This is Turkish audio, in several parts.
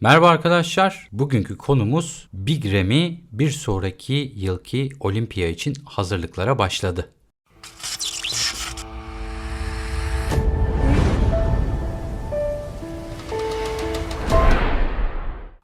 Merhaba arkadaşlar. Bugünkü konumuz Big Ramy bir sonraki yılki Olimpiya için hazırlıklara başladı.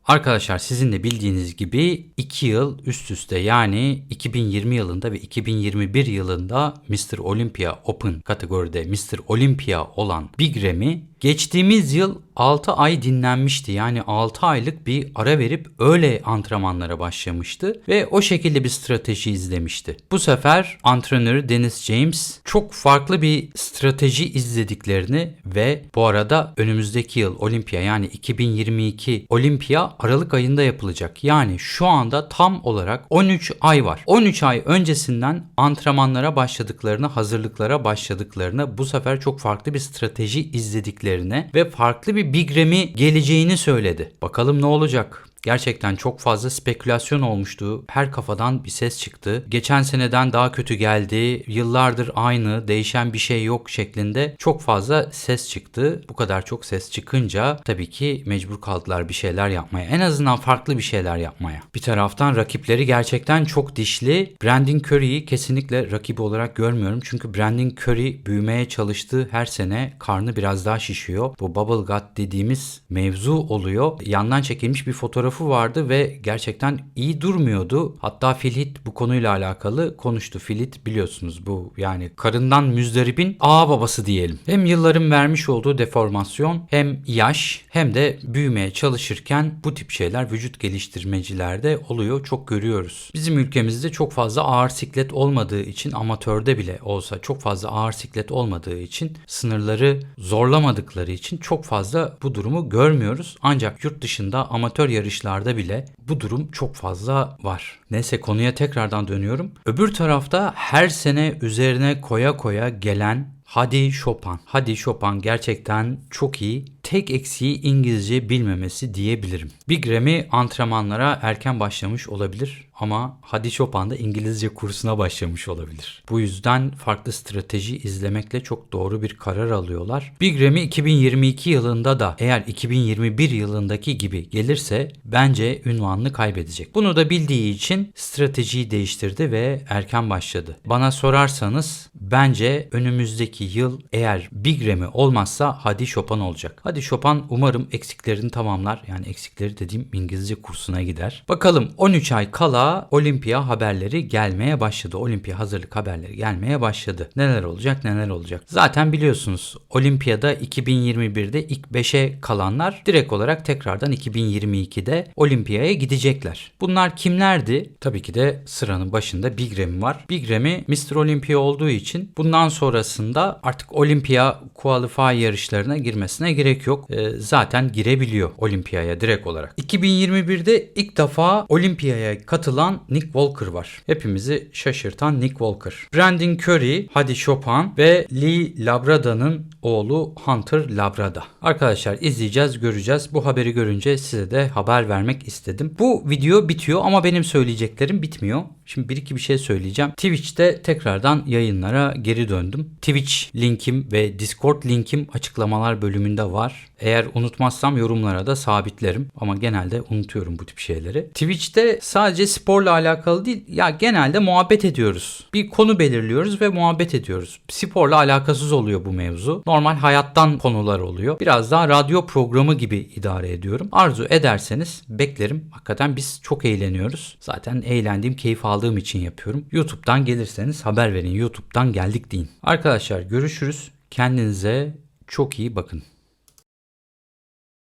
Arkadaşlar sizin de bildiğiniz gibi 2 yıl üst üste yani 2020 yılında ve 2021 yılında Mr. Olympia Open kategoride Mr. Olympia olan Big Ramy geçtiğimiz yıl 6 ay dinlenmişti. Yani 6 aylık bir ara verip öyle antrenmanlara başlamıştı ve o şekilde bir strateji izlemişti. Bu sefer antrenörü Dennis James çok farklı bir strateji izlediklerini ve bu arada önümüzdeki yıl Olimpiya yani 2022 Olimpiya Aralık ayında yapılacak. Yani şu anda tam olarak 13 ay var. 13 ay öncesinden antrenmanlara başladıklarını, hazırlıklara başladıklarını, bu sefer çok farklı bir strateji izlediklerini ve farklı bir Big Ramy geleceğini söyledi. Bakalım ne olacak? Gerçekten çok fazla spekülasyon olmuştu. Her kafadan bir ses çıktı. Geçen seneden daha kötü geldi. Yıllardır aynı, değişen bir şey yok şeklinde çok fazla ses çıktı. Bu kadar çok ses çıkınca tabii ki mecbur kaldılar bir şeyler yapmaya. En azından farklı bir şeyler yapmaya. Bir taraftan rakipleri gerçekten çok dişli. Brandon Curry'i kesinlikle rakibi olarak görmüyorum. Çünkü Brandon Curry büyümeye çalıştığı her sene karnı biraz daha şişiyor. Bu bubble gut dediğimiz mevzu oluyor. Yandan çekilmiş bir fotoğraf fotoğrafı vardı ve gerçekten iyi durmuyordu. Hatta Filit bu konuyla alakalı konuştu. Filit biliyorsunuz bu yani karından müzdaribin ağ babası diyelim. Hem yılların vermiş olduğu deformasyon hem yaş hem de büyümeye çalışırken bu tip şeyler vücut geliştirmecilerde oluyor. Çok görüyoruz. Bizim ülkemizde çok fazla ağır siklet olmadığı için amatörde bile olsa çok fazla ağır siklet olmadığı için sınırları zorlamadıkları için çok fazla bu durumu görmüyoruz. Ancak yurt dışında amatör yarışlar yarışlarda bile bu durum çok fazla var. Neyse konuya tekrardan dönüyorum. Öbür tarafta her sene üzerine koya koya gelen Hadi Chopin. Hadi Chopin gerçekten çok iyi. Tek eksiği İngilizce bilmemesi diyebilirim. Big Ramy antrenmanlara erken başlamış olabilir ama Hadi Chopin da İngilizce kursuna başlamış olabilir. Bu yüzden farklı strateji izlemekle çok doğru bir karar alıyorlar. Big Ramy 2022 yılında da eğer 2021 yılındaki gibi gelirse bence ünvanını kaybedecek. Bunu da bildiği için stratejiyi değiştirdi ve erken başladı. Bana sorarsanız bence önümüzdeki yıl eğer Big Ramy olmazsa Hadi Chopin olacak. Hadi Chopin umarım eksiklerini tamamlar. Yani eksikleri dediğim İngilizce kursuna gider. Bakalım 13 ay kala Olimpiya haberleri gelmeye başladı. Olimpiya hazırlık haberleri gelmeye başladı. Neler olacak neler olacak. Zaten biliyorsunuz Olimpiyada 2021'de ilk 5'e kalanlar direkt olarak tekrardan 2022'de Olimpiyaya gidecekler. Bunlar kimlerdi? Tabii ki de sıranın başında Big Ramy var. Big Ramy Mr. Olympia olduğu için bundan sonrasında artık Olimpiya Qualify yarışlarına girmesine gerek yok. E, zaten girebiliyor Olimpiyaya direkt olarak. 2021'de ilk defa Olimpiyaya katılan katılan Nick Walker var. Hepimizi şaşırtan Nick Walker. Brandon Curry, Hadi Chopin ve Lee Labrada'nın oğlu Hunter Labrada. Arkadaşlar izleyeceğiz, göreceğiz. Bu haberi görünce size de haber vermek istedim. Bu video bitiyor ama benim söyleyeceklerim bitmiyor. Şimdi bir iki bir şey söyleyeceğim. Twitch'te tekrardan yayınlara geri döndüm. Twitch linkim ve Discord linkim açıklamalar bölümünde var. Eğer unutmazsam yorumlara da sabitlerim ama genelde unutuyorum bu tip şeyleri. Twitch'te sadece sporla alakalı değil ya genelde muhabbet ediyoruz. Bir konu belirliyoruz ve muhabbet ediyoruz. Sporla alakasız oluyor bu mevzu. Normal hayattan konular oluyor. Biraz daha radyo programı gibi idare ediyorum. Arzu ederseniz beklerim. Hakikaten biz çok eğleniyoruz. Zaten eğlendiğim, keyif aldığım için yapıyorum. YouTube'dan gelirseniz haber verin. YouTube'dan geldik deyin. Arkadaşlar görüşürüz. Kendinize çok iyi bakın.